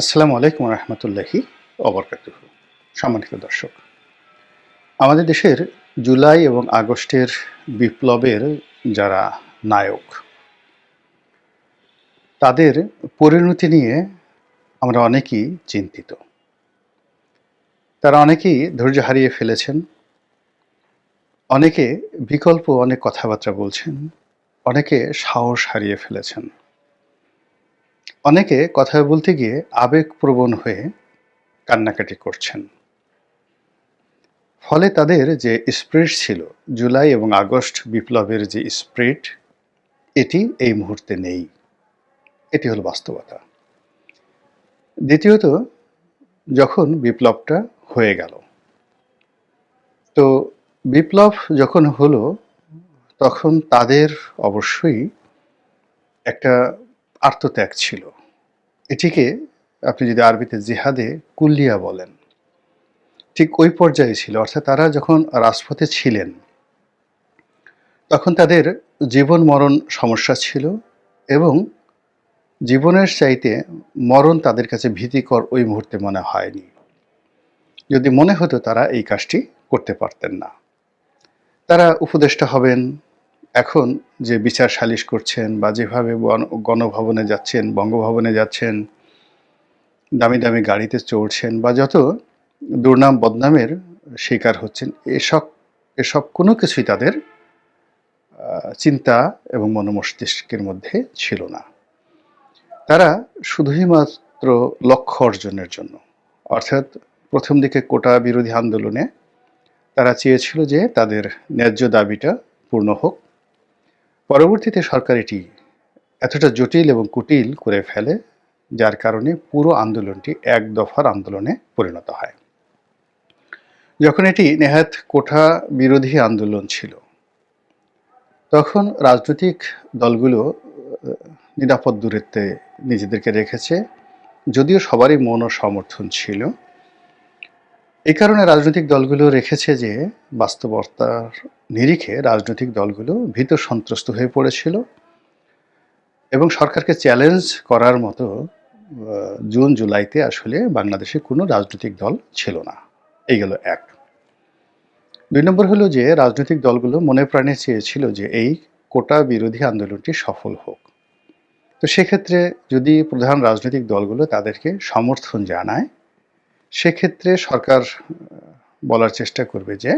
আসসালামু আলাইকুম রহমতুল্লাহি অবরকাতুহ সম্মানিত দর্শক, আমাদের দেশের জুলাই এবং আগস্টের বিপ্লবের যারা নায়ক, তাদের পরিণতি নিয়ে আমরা অনেকেই চিন্তিত। তারা অনেকেই ধৈর্য হারিয়ে ফেলেছেন, অনেকে বিকল্প অনেক কথাবার্তা বলছেন, অনেকে সাহস হারিয়ে ফেলেছেন। অনেকে কথা বলতে গিয়ে আবেগপ্রবণ হয়ে কান্নাকাটি করছেন। ফলে তাদের যে স্প্রিট ছিল, জুলাই এবং আগস্ট বিপ্লবের যে স্প্রিট এটি এই মুহূর্তে নেই। এটি হলো বাস্তবতা। দ্বিতীয়ত, যখন বিপ্লবটা হয়ে গেল, তো বিপ্লব যখন হলো, তখন তাদের অবশ্যই একটা আত্মত্যাগ ছিল। এটিকে আপনি যদি আরবিতে জিহাদে কুল্লিয়া বলেন, ঠিক ওই পর্যায়ে ছিল। অর্থাৎ তারা যখন রাজপথে ছিলেন, তখন তাদের জীবন মরণ সমস্যা ছিল এবং জীবনের চাইতে মরণ তাদের কাছে ভীতিকর ওই মুহূর্তে মনে হয়নি। যদি মনে হতো তারা এই কাজটি করতে পারতেন না। তারা উপদেষ্টা হবেন এখন যে বিচার সালিশ করছেন বা যেভাবে গণভবনে যাচ্ছেন, বঙ্গভবনে যাচ্ছেন, দামি দামি গাড়িতে চড়ছেন বা যত দুর্নাম বদনামের শিকার হচ্ছেন, এসব এসব কোনো কিছুই তাদের চিন্তা এবং মনোমস্তিষ্কের মধ্যে ছিল না। তারা শুধুই মাত্র লক্ষ্য অর্জনের জন্য। অর্থাৎ প্রথম দিকে কোটা বিরোধী আন্দোলনে তারা চেয়েছিল যে তাদের ন্যায্য দাবিটা পূর্ণ হোক। পরবর্তীতে সরকার এটি এতটা জটিল এবং কুটিল করে ফেলে, যার কারণে পুরো আন্দোলনটি এক দফার আন্দোলনে পরিণত হয়। যখন এটি নেহাত কোঠা বিরোধী আন্দোলন ছিল, তখন রাজনৈতিক দলগুলো নিরাপদ দূরত্বে নিজেদেরকে রেখেছে, যদিও সবারই মন ও সমর্থন ছিল। এই কারণে রাজনৈতিক দলগুলো রেখেছে যে বাস্তবতার নিরিখে রাজনৈতিক দলগুলো ভীত সন্ত্রস্ত হয়ে পড়েছিল এবং সরকারকে চ্যালেঞ্জ করার মতো জুন জুলাইতে আসলে বাংলাদেশে কোনো রাজনৈতিক দল ছিল না। এই গেল এক। দুই নম্বর হলো যে রাজনৈতিক দলগুলো মনে প্রাণে চেয়েছিল যে এই কোটা বিরোধী আন্দোলনটি সফল হোক। তো সেক্ষেত্রে যদি প্রধান রাজনৈতিক দলগুলো তাদেরকে সমর্থন জানায় সেক্ষেত্রে সরকার বলার চেষ্টা করবে যে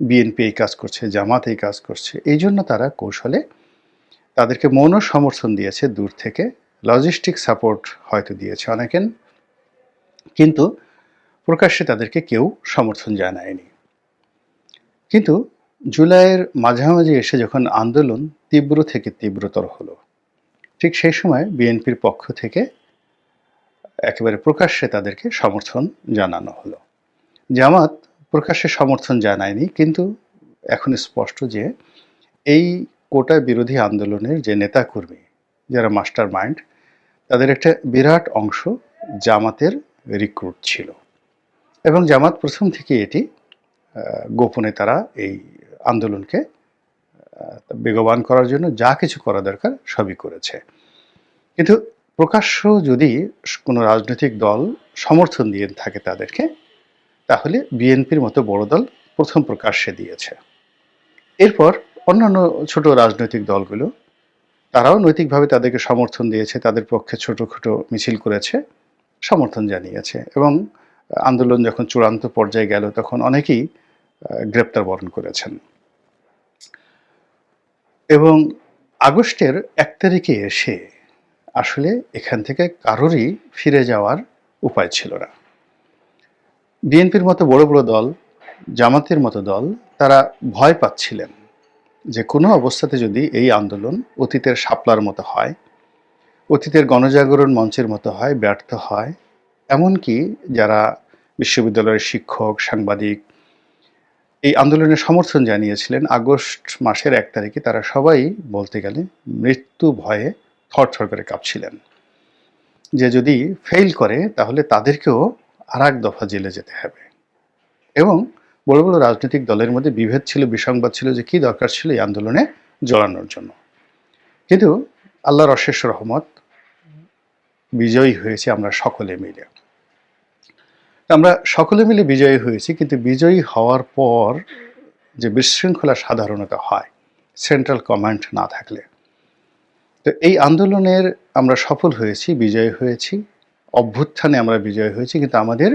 বিএনপি এই কাজ করছে, জামাত এই কাজ করছে। এই জন্য তারা কৌশলে তাদেরকে মৌন সমর্থন দিয়েছে দূর থেকে। লজিস্টিক সাপোর্ট হয়তো দিয়েছে অনেকেন, কিন্তু প্রকাশ্যে তাদেরকে কেউ সমর্থন জানায়নি। কিন্তু জুলাইয়ের মাঝামাঝি এসে যখন আন্দোলন তীব্র থেকে তীব্রতর হলো, ঠিক সেই সময় বিএনপির পক্ষ থেকে একেবারে প্রকাশ্যে তাদেরকে সমর্থন জানানো হলো। জামাত প্রকাশ্যে সমর্থন জানায়নি, কিন্তু এখন স্পষ্ট যে এই কোটা বিরোধী আন্দোলনের যে নেতাকর্মী যারা মাস্টার মাইন্ড তাদের একটা বিরাট অংশ জামাতের রিক্রুট ছিল। এবং জামাত প্রথম থেকে এটি গোপনে তারা এই আন্দোলনকে বেগবান করার জন্য যা কিছু করা দরকার সবই করেছে। কিন্তু প্রকাশ্য যদি কোনো রাজনৈতিক দল সমর্থন দিয়ে থাকে তাদেরকে, তাহলে বিএনপির মতো বড় দল প্রথম প্রকাশ্যে দিয়েছে। এরপর অন্যান্য ছোট রাজনৈতিক দলগুলো, তারাও নৈতিকভাবে তাদেরকে সমর্থন দিয়েছে, তাদের পক্ষে ছোট ছোট মিছিল করেছে, সমর্থন জানিয়েছে এবং আন্দোলন যখন চূড়ান্ত পর্যায়ে গেল, তখন অনেকেই গ্রেপ্তার বরণ করেছেন। এবং আগস্টের এক তারিখে এসে আসলে এখান থেকে কারোরই ফিরে যাওয়ার উপায় ছিল না। বিএনপির মতো বড় বড় দল, জামাতের মতো দল, তারা ভয় পাচ্ছিলেন যে কোনো অবস্থাতে যদি এই আন্দোলন অতীতের শাপলার মতো হয়, অতীতের গণজাগরণ মঞ্চের মতো হয়, ব্যর্থ হয়, এমনকি যারা বিশ্ববিদ্যালয়ের শিক্ষক, সাংবাদিক এই আন্দোলনের সমর্থন জানিয়েছিলেন, আগস্ট মাসের এক তারিখে তারা সবাই বলতে গেলে মৃত্যু ভয়ে থরথর করে কাঁপছিলেন। যে যদি ফেল করে, তাহলে তাদেরকেও আর এক দফা জেলে যেতে হবে। এবং বড় বড় রাজনৈতিক দলের মধ্যে বিভেদ ছিল, বিসংবাদ ছিল যে কি দরকার ছিল এই আন্দোলনে জড়ানোর জন্য। কিন্তু আল্লাহর অশেষ রহমত বিজয়ী হয়েছি আমরা সকলে মিলে। আমরা সকলে মিলে বিজয়ী হয়েছি, কিন্তু বিজয়ী হওয়ার পর যে বিশৃঙ্খলা সাধারণত হয় সেন্ট্রাল কমান্ড না থাকলে। তো এই আন্দোলনের আমরা সফল হয়েছি, বিজয়ী হয়েছি, অভ্যুত্থানে আমরা বিজয় হয়েছি, কিন্তু আমাদের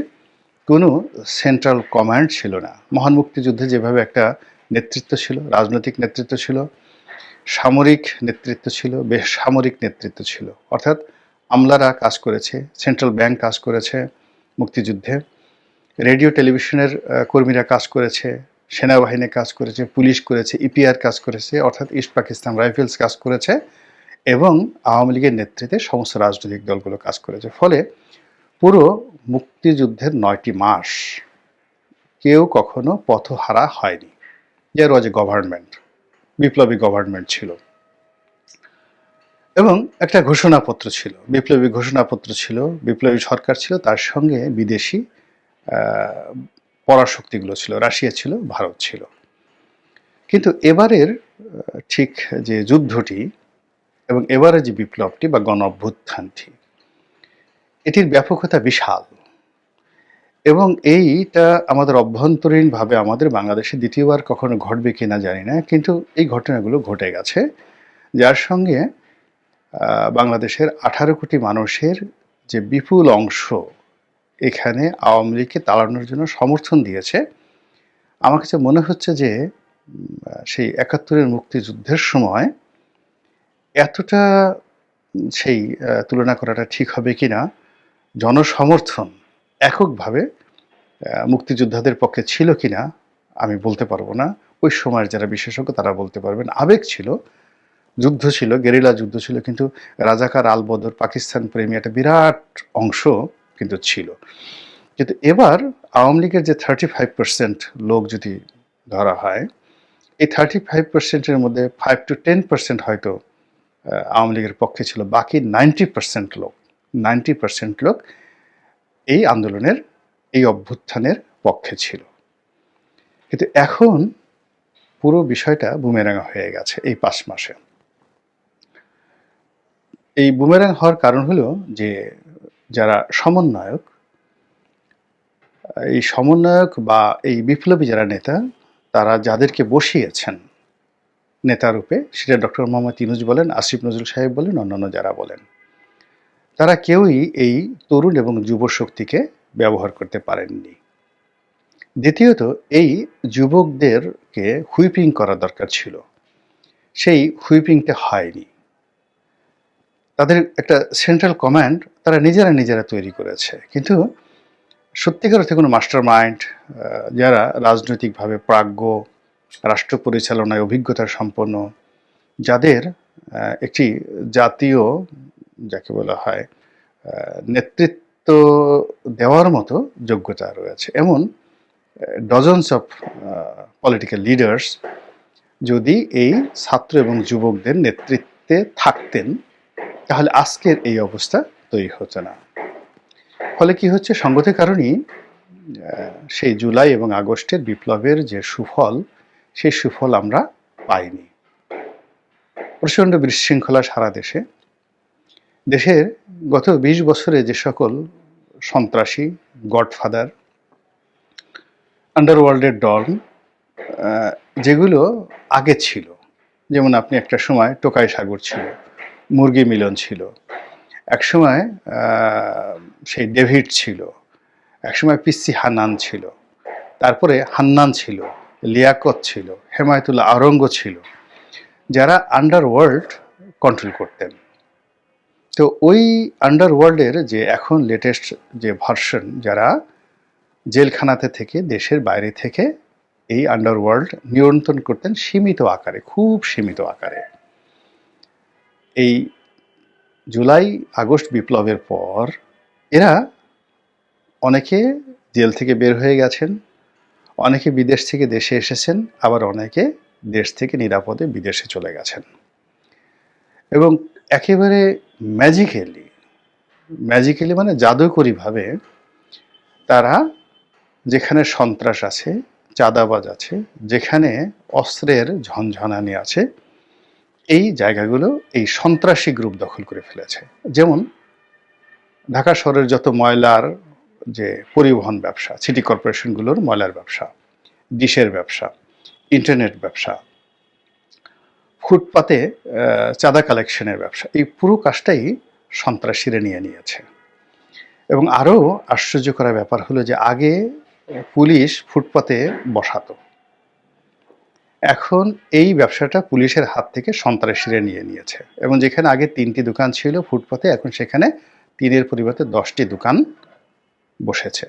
কোনো সেন্ট্রাল কমান্ড ছিল না। মহান মুক্তিযুদ্ধে যেভাবে একটা নেতৃত্ব ছিল, রাজনৈতিক নেতৃত্ব ছিল, সামরিক নেতৃত্ব ছিল, বেসামরিক নেতৃত্ব ছিল, অর্থাৎ আমলারা কাজ করেছে সেন্ট্রাল ব্যাংক কাজ করেছে মুক্তিযুদ্ধে রেডিও টেলিভিশনের কর্মীরা কাজ করেছে, সেনাবাহিনী কাজ করেছে, পুলিশ করেছে ইপিআর কাজ করেছে, অর্থাৎ ইস্ট পাকিস্তান রাইফেলস কাজ করেছে এবং আওয়ামী লীগের নেতৃত্বে সমস্ত রাজনৈতিক দলগুলো কাজ করেছে। ফলে পুরো মুক্তিযুদ্ধের নয়টি মাস কেউ কখনো পথহারা হয়নি। দেয়ার ওয়াজ এ গভর্নমেন্ট বিপ্লবী গভর্নমেন্ট ছিল। এবং একটা ঘোষণাপত্র ছিল। বিপ্লবী ঘোষণাপত্র ছিল, বিপ্লবী সরকার ছিল, তার সঙ্গে বিদেশি পরাশক্তিগুলো ছিল, রাশিয়া ছিল, ভারত ছিল। কিন্তু এবারের ঠিক যে যুদ্ধটি এবং এবারে যে বিপ্লবটি বা গণ অভ্যুত্থানটি এটির ব্যাপকতা বিশাল। এবং এইটা আমাদের অভ্যন্তরীণভাবে আমাদের বাংলাদেশে দ্বিতীয়বার কখনো ঘটবে কিনা জানি না, কিন্তু এই ঘটনাগুলো ঘটে গেছে। যার সঙ্গে বাংলাদেশের আঠারো কোটি মানুষের যে বিপুল অংশ এখানে আওয়ামী লীগকে তাড়ানোর জন্য সমর্থন দিয়েছে, আমার কাছে মনে হচ্ছে যে সেই একাত্তরের মুক্তিযুদ্ধের সময় এতটা সেই তুলনা করাটা ঠিক হবে কি না? জনসমর্থন এককভাবে মুক্তিযোদ্ধাদের পক্ষে ছিল কি না, আমি বলতে পারব না। ওই সময়ের যারা বিশেষজ্ঞ, তারা বলতে পারবেন। আবেগ ছিল, যুদ্ধ ছিল, গেরিলা যুদ্ধ ছিল, কিন্তু রাজাকার আলবদর পাকিস্তান প্রেমী একটা বিরাট অংশ কিন্তু ছিল। কিন্তু এবার আওয়ামী লীগের যে থার্টি ফাইভ পার্সেন্ট লোক যদি ধরা হয়, এই থার্টি ফাইভ পার্সেন্টের মধ্যে ফাইভ টু টেন পার্সেন্ট হয়তো আওয়ামী লীগের পক্ষে ছিল। বাকি নাইনটি পার্সেন্ট লোক, নাইনটি পার্সেন্ট লোক এই আন্দোলনের, এই অভ্যুত্থানের পক্ষে ছিল। কিন্তু এখন পুরো বিষয়টা বুমেরাঙা হয়ে গেছে এই পাঁচ মাসে। এই বুমেরাং হওয়ার কারণ হলো যে যারা সমন্বয়ক, এই সমন্বয়ক বা এই বিপ্লবী যারা নেতা, তারা যাদেরকে বসিয়েছেন নেতারূপে সেটা ডক্টর মোহাম্মদ ইনুজ বলেন, আসিফ নজরুল সাহেব বলেন, অন্যান্য যারা বলেন। তারা কেউই এই তরুণ এবং যুব শক্তিকে ব্যবহার করতে পারেননি। দ্বিতীয়ত, এই যুবকদেরকে হুইপিং করা দরকার ছিল। সেই হুইপিংটা হয়নি। তাদের একটা সেন্ট্রাল কমান্ড তারা নিজেরা নিজেরা তৈরি করেছে। কিন্তু সত্যিকার অর্থে কোনো মাস্টার মাইন্ড যারা রাজনৈতিকভাবে প্রাজ্ঞ রাষ্ট্র পরিচালনায় অভিজ্ঞতা সম্পন্ন যাদের একটি জাতীয়, যাকে বলা হয় নেতৃত্ব দেওয়ার মতো যোগ্যতা রয়েছে। এমন ডজনস অফ পলিটিক্যাল লিডার্স যদি এই ছাত্র এবং যুবকদের নেতৃত্বে থাকতেন, তাহলে আজকের এই অবস্থা তৈরি হতো না। ফলে কি হচ্ছে? সঙ্গত কারণেই সেই জুলাই এবং আগস্টের বিপ্লবের যে সুফল সেই সুফল আমরা পাইনি। প্রচণ্ড বিশৃঙ্খলা সারা দেশে। দেশের গত বিশ বছরে যে সকল সন্ত্রাসী গডফাদার আন্ডারওয়ার্ল্ডের ডন যেগুলো আগে ছিল যেমন আপনি একটা সময় টোকাই সাগর ছিল মুরগি মিলন ছিল একসময় আহ, সেই ডেভিড ছিল একসময় পিসি হান্নান ছিল তারপরে হান্নান ছিল লিয়াকত ছিল, হেমায়তুল্লাহ আরঙ্গ ছিল, যারা আন্ডারওয়ার্ল্ড কন্ট্রোল করতেন। তো ওই আন্ডারওয়ার্ল্ডের যে এখন লেটেস্ট যে ভার্সন যারা জেলখানাতে থেকে, দেশের বাইরে থেকে এই আন্ডারওয়ার্ল্ড নিয়ন্ত্রণ করতেন সীমিত আকারে, খুব সীমিত আকারে। এই জুলাই, আগস্ট বিপ্লবের পর এরা অনেকে জেল থেকে বের হয়ে গেছেন অনেকে বিদেশ থেকে দেশে এসেছেন, আবার অনেকে দেশ থেকে নিরাপদে বিদেশে চলে গেছেন। এবং একেবারে ম্যাজিক্যালি ম্যাজিক্যালি মানে জাদুকরীভাবে তারা যেখানে সন্ত্রাস আছে, চাঁদাবাজ আছে, যেখানে অস্ত্রের ঝনঝনানি আছে, এই জায়গাগুলো এই সন্ত্রাসী গ্রুপ দখল করে ফেলেছে। যেমন ঢাকা শহরের যত ময়লার যে পরিবহন ব্যবসা সিটি কর্পোরেশনগুলোর ময়লার ব্যবসা, ডিশের ব্যবসা ইন্টারনেট ব্যবসা, ফুটপাতে চাঁদা কালেকশনের ব্যবসা, এই পুরো কাজটাই সন্ত্রাসীরা নিয়ে নিয়েছে। এবং আরও আশ্চর্য করা ব্যাপার হলো যে আগে পুলিশ ফুটপাতে বসাতো। এখন এই ব্যবসাটা পুলিশের হাত থেকে সন্ত্রাসীরা নিয়ে নিয়েছে। এবং যেখানে আগে তিনটি দোকান ছিল ফুটপাতে, এখন সেখানে তিনের পরিবর্তে দশটি দোকান বসেছে।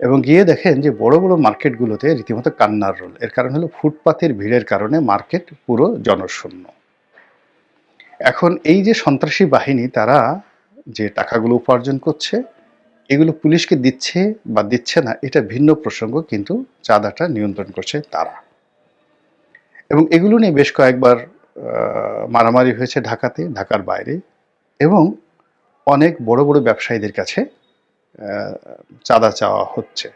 এবং গিয়ে দেখেন যে বড় বড় মার্কেটগুলোতে রীতিমতো কান্নার রোল। এর কারণ হলো ফুটপাতের ভিড়ের কারণে মার্কেট পুরো জনশূন্য। এখন এই যে সন্ত্রাসী বাহিনী, তারা যে টাকাগুলো উপার্জন করছে, এগুলো পুলিশকে দিচ্ছে বা দিচ্ছে না, এটা ভিন্ন প্রসঙ্গ, কিন্তু চাঁদাটা নিয়ন্ত্রণ করছে তারা। এবং এগুলো নিয়ে বেশ কয়েকবার মারামারি হয়েছে ঢাকাতে, ঢাকার বাইরে। এবং অনেক বড় বড় ব্যবসায়ীদের কাছে চাঁদা চাওয়া হচ্ছে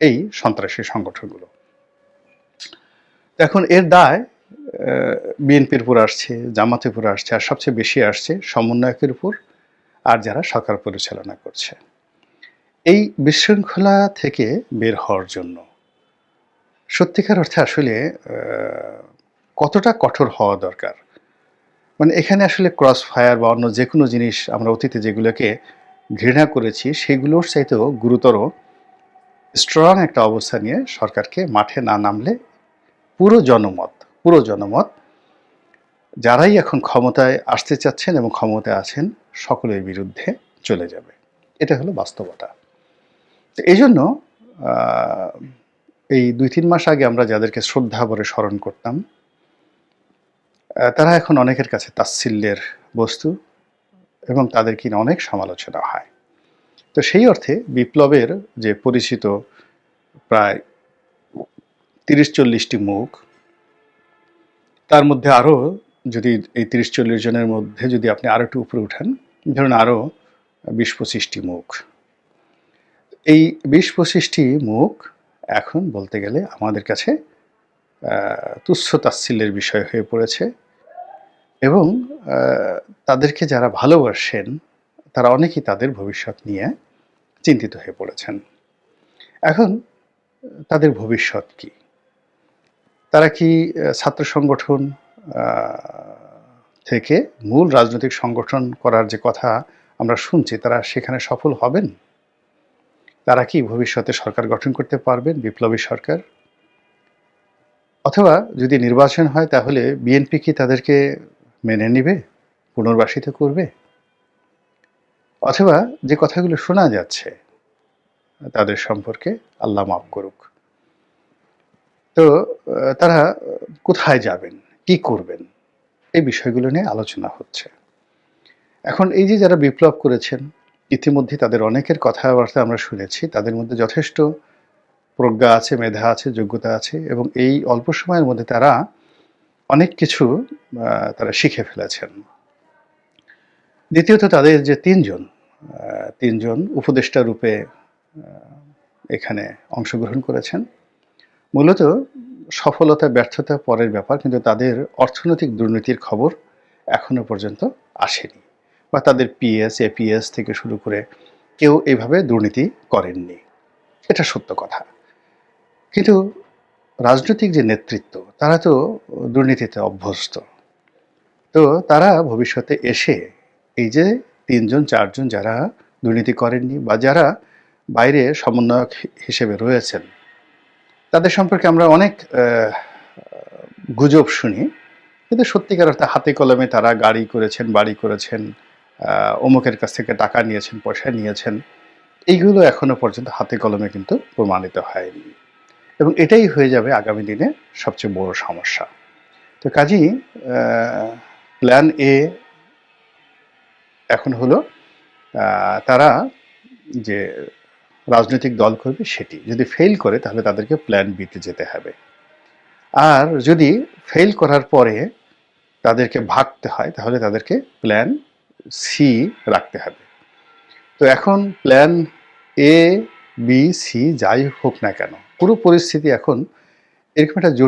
এই সন্ত্রাসী সংগঠনগুলো। এখন এর দায় বিএনপির উপর আসছে, জামাতের উপর আসছে, আর সবচেয়ে বেশি আসছে সমন্বয়কের উপর আর যারা সরকার পরিচালনা করছে। এই বিশৃঙ্খলা থেকে বের হওয়ার জন্য সত্যিকার অর্থে আসলে কতটা কঠোর হওয়া দরকার? মানে এখানে আসলে ক্রস ফায়ার বা অন্য যে কোনো জিনিস আমরা অতীতে যেগুলোকে ঘৃণা করেছি, সেগুলোর চাইতেও গুরুতর স্ট্রং একটা অবস্থা নিয়ে সরকারকে মাঠে না নামলে পুরো জনমত পুরো জনমত, যারাই এখন ক্ষমতায় আসতে চাচ্ছেন এবং ক্ষমতায় আছেন, সকলের বিরুদ্ধে চলে যাবে। এটা হলো বাস্তবতা। তো এই জন্য এই দুই তিন মাস আগে আমরা যাদেরকে শ্রদ্ধা ভরে স্মরণ করতাম তারা এখন অনেকের কাছে তাচ্ছিল্যের বস্তু। এবং তাদের কিনা অনেক সমালোচনা হয়। তো সেই অর্থে বিপ্লবের যে পরিচিত প্রায় তিরিশ চল্লিশটি মুখ, তার মধ্যে আরও যদি এই তিরিশ চল্লিশ জনের মধ্যে যদি আপনি আরও একটু উপরে উঠান, ধরুন আরও বিশ পঁচিশটি মুখ। এই বিশ পঁচিশটি মুখ এখন বলতে গেলে আমাদের কাছে তুচ্ছ তাচ্ছিল্যের বিষয় হয়ে পড়েছে। এবং তাদেরকে যারা ভালোবাসেন, তারা অনেকেই তাদের ভবিষ্যৎ নিয়ে চিন্তিত হয়ে পড়েছেন। এখন, তাদের ভবিষ্যৎ কি? তারা কি ছাত্র সংগঠন থেকে মূল রাজনৈতিক সংগঠন করার যে কথা আমরা শুনছি, তারা সেখানে সফল হবেন? তারা কি ভবিষ্যতে সরকার গঠন করতে পারবেন, বিপ্লবী সরকার? অথবা যদি নির্বাচন হয়, তাহলে বিএনপি কি তাদেরকে মেনে নেবে, পুনর্বাসিত করবে? অথবা যে কথাগুলো শোনা যাচ্ছে, তাদের সম্পর্কে আল্লাহ মাফ করুক। তো, তারা কোথায় যাবেন, কি করবেন, এই বিষয়গুলো নিয়ে আলোচনা হচ্ছে। এখন এই যে যারা বিপ্লব করেছেন, ইতিমধ্যে তাদের অনেকের কথাবার্তা আমরা শুনেছি, তাদের মধ্যে যথেষ্ট প্রজ্ঞা আছে, মেধা আছে, যোগ্যতা আছে, এবং এই অল্প সময়ের মধ্যে তারা অনেক কিছু তারা শিখে ফেলেছেন। দ্বিতীয়ত তাদের যে তিনজন তিনজন উপদেষ্টা রূপে এখানে অংশগ্রহণ করেছেন। মূলত সফলতা, ব্যর্থতা পরের ব্যাপার, কিন্তু তাদের অর্থনৈতিক দুর্নীতির খবর এখনও পর্যন্ত আসেনি বা তাদের পিএস, এপিএস থেকে শুরু করে কেউ এইভাবে দুর্নীতি করেননি। এটা সত্য কথা। কিন্তু রাজনৈতিক যে নেতৃত্ব, তারা তো দুর্নীতিতে অভ্যস্ত। তো তারা ভবিষ্যতে এসে এই যে তিনজন, চারজন যারা দুর্নীতি করেননি বা যারা বাইরে সমন্বয়ক হিসেবে রয়েছেন, তাদের সম্পর্কে আমরা অনেক গুজব শুনি। কিন্তু সত্যিকার অর্থে হাতে কলমে তারা গাড়ি করেছেন, বাড়ি করেছেন অমুকের কাছ থেকে টাকা নিয়েছেন, পয়সা নিয়েছেন। এইগুলো এখনও পর্যন্ত হাতে কলমে কিন্তু প্রমাণিত হয়নি। এবং এটাই হয়ে যাবে আগামী দিনে সবচেয়ে বড় সমস্যা। তো কাজেই প্ল্যান এ এখন হলো তারা যে রাজনৈতিক দল করবে সেটি। যদি ফেল করে তাহলে তাদেরকে প্ল্যান বিতে যেতে হবে। আর যদি ফেল করার পরে তাদেরকে ভাগতে হয়, তাহলে তাদেরকে প্ল্যান সি রাখতে হবে। তো এখন প্ল্যান এ বি সি যাই হোক না কেন পুরো পরিস্থিতি এখন এরকম একটা জটিল